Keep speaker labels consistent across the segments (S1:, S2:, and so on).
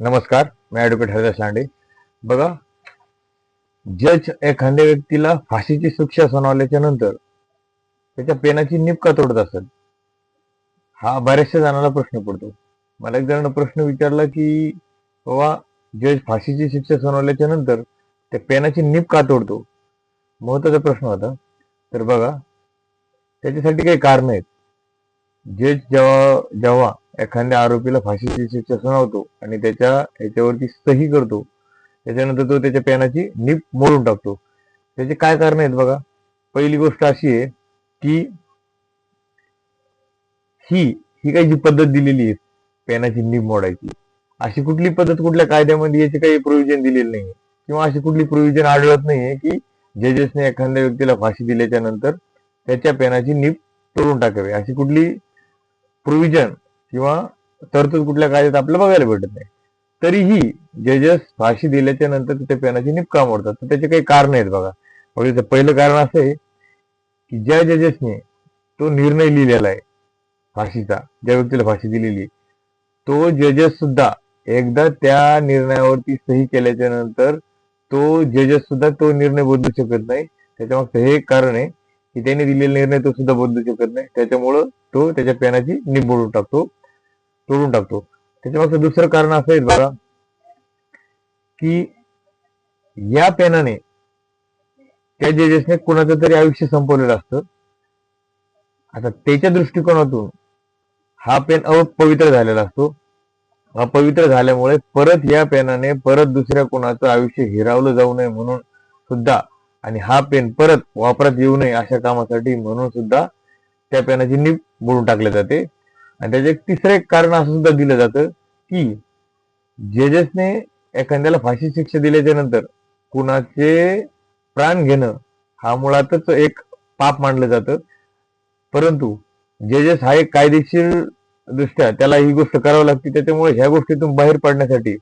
S1: नमस्कार मी ॲडव्होकेट हरिदास लांडे. बघा जज एखाद्या व्यक्तीला फाशीची शिक्षा सुनावल्याच्या नंतर त्याच्या पेनाची निप का तोडत असत हा बऱ्याचशा जणांना प्रश्न पडतो. मला एक जणांना प्रश्न विचारला की बाबा जज फाशीची शिक्षा सुनावल्याच्या नंतर त्या पेनाची निप का तोडतो? महत्त्वाचा प्रश्न होता. तर बघा त्याच्यासाठी काही कारण आहेत. जज जेव्हा जेव्हा एखाद्या आरोपीला फाशीची शिक्षा सुनावतो आणि त्याच्या ह्याच्यावरती सही करतो. त्याच्यानंतर तो त्याच्या पेनाची निप मोडून टाकतो. त्याचे काय कारण आहेत बघा? पहिली गोष्ट अशी आहे की ही ही काही जी पद्धत दिलेली आहे पेनाची निप मोडायची. अशी कुठली पद्धत कुठल्या कायद्यामध्ये याची काही प्रोव्हिजन दिलेलं नाही किंवा अशी कुठली प्रोव्हिजन आढळत नाहीये की जजेसने एखाद्या व्यक्तीला फाशी दिल्याच्या नंतर त्याच्या पेनाची निप तोडून टाकावी. अशी कुठली प्रोव्हिजन किंवा तरतूद कुठल्या कायद्यात आपल्याला बघायला भेटत नाही. तरीही जजेस फाशी दिल्याच्या नंतर त्या पेनाची निपकाम मोडतात तर त्याचे काही कारण आहेत बघा. म्हणजे त्याचं पहिलं कारण असं आहे की ज्या जजेसने तो निर्णय लिहिलेला आहे फाशीचा ज्या व्यक्तीला फाशी दिलेली आहे, तो जजेस सुद्धा एकदा त्या निर्णयावरती सही केल्याच्यानंतर तो जजेस सुद्धा तो निर्णय बदलू शकत नाही. त्याच्यामागचं हे एक कारण आहे की त्याने दिलेला निर्णय तो सुद्धा बदलू शकत नाही त्याच्यामुळं तो त्याच्या पेनाची निब बोलून टाकतो तोडून टाकतो. त्याच्यामागचं दुसरं कारण असं आहे बघा की या पेनाने त्या जजेसने कुणाचं तरी आयुष्य संपवलेलं असतं. आता त्याच्या दृष्टिकोनातून हा पेन अपवित्र झालेला असतो. अपवित्र झाल्यामुळे परत या पेनाने परत दुसऱ्या कोणाचं आयुष्य हिरावलं जाऊ नये म्हणून सुद्धा आणि हा पेन परत वापरात येऊ नये अशा कामासाठी म्हणून सुद्धा त्या पेनाची निप बोलून टाकले जाते. आणि त्याचे एक तिसरं एक कारण असं सुद्धा दिलं जातं की जजेसने एखाद्याला फाशी शिक्षा दिल्याच्या नंतर कुणाचे प्राण घेणं हा मुळातच एक पाप मानलं जातं. परंतु जजेस हा एक कायदेशीर दृष्ट्या त्याला ही गोष्ट करावी लागते. त्याच्यामुळे ह्या गोष्टीतून बाहेर पडण्यासाठी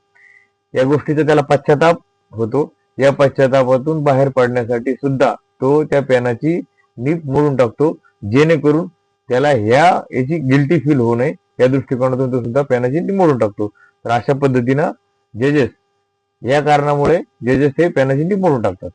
S1: या गोष्टीचा त्याला पश्चाताप होतो. या पश्चातापातून बाहेर पडण्यासाठी सुद्धा तो त्या पॅनाची नीप मोडून टाकतो जेणेकरून त्याला ह्या याची गिल्टी फील होऊ नये. या दृष्टिकोनातून तो सुद्धा पॅनाची नीप मोडून टाकतो. तर अशा पद्धतीनं जजेस या कारणामुळे जजेस हे पॅनाची नीप मोडून टाकतात.